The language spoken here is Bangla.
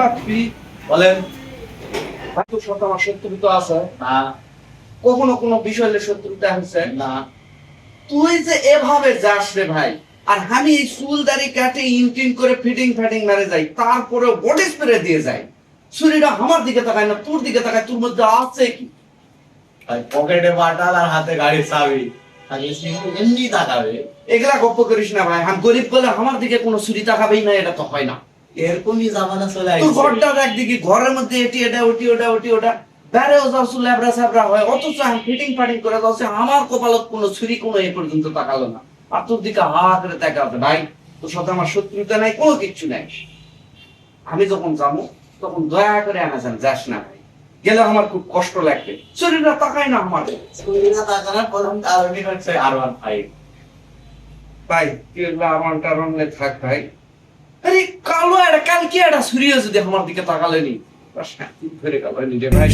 বাপ্পি বলেন। সাথে আমার শত্রুতা আছে? না। কখনো কোনো বিষয়ে শত্রুতা হয়েছে না। তুই যে এভাবে যাস রে ভাই আর আমি এই চুল দাড়ি কাটে ইনটিন করে ফিটিং ফাটিং মারে যাই তারপরে বডি স্প্রে দিয়ে যাই। ছুরিটা আমার দিকে তাকায় না তোর দিকে তাকায় তোর মধ্যে আছে কি? ভাই পকেটে বাটাল আর হাতে গাড়ির চাবি। এমনি তাকাবে। এগুলা গপ্প করিস না ভাই আমি গরিব বলে আমার দিকে কোনো ছুরি তাকাবেই না এটা তো হয় না। এরকমই জামানা চলে আসছে একদিকে ঘরের মধ্যে এটি এটা ওটি ওটা ওটি ওটা। বেড়েও যাচ্ছ ল্যাবরা স্যাবরা হয় অথচ আমি ফিটিং ফাটিং করে যাচ্ছে আমার কপালত কোনো ছুরি কোনো এ পর্যন্ত তাকালো না। আর তোর দিকে হা করে তাকাবে ভাই তোর সাথে আমার শত্রুতা নাই কোনো কিচ্ছু নাই। আমি যখন যাব তখন দয়া করে আনাজান যাস না ভাই। গেলে আমার খুব কষ্ট লাগবে। শরীরটা তাকায় না আমার। শরীরে তাকানোর প্রথম কারণই হচ্ছে আর ওয়ান ফাইভ ভাই তুই আমার কারণে থাক ভাই। আরে কালো একটা কালকে একটা সূর্য যদি আমার দিকে তাকালেনি শান্তি ধরে গেল নিজে ভাই।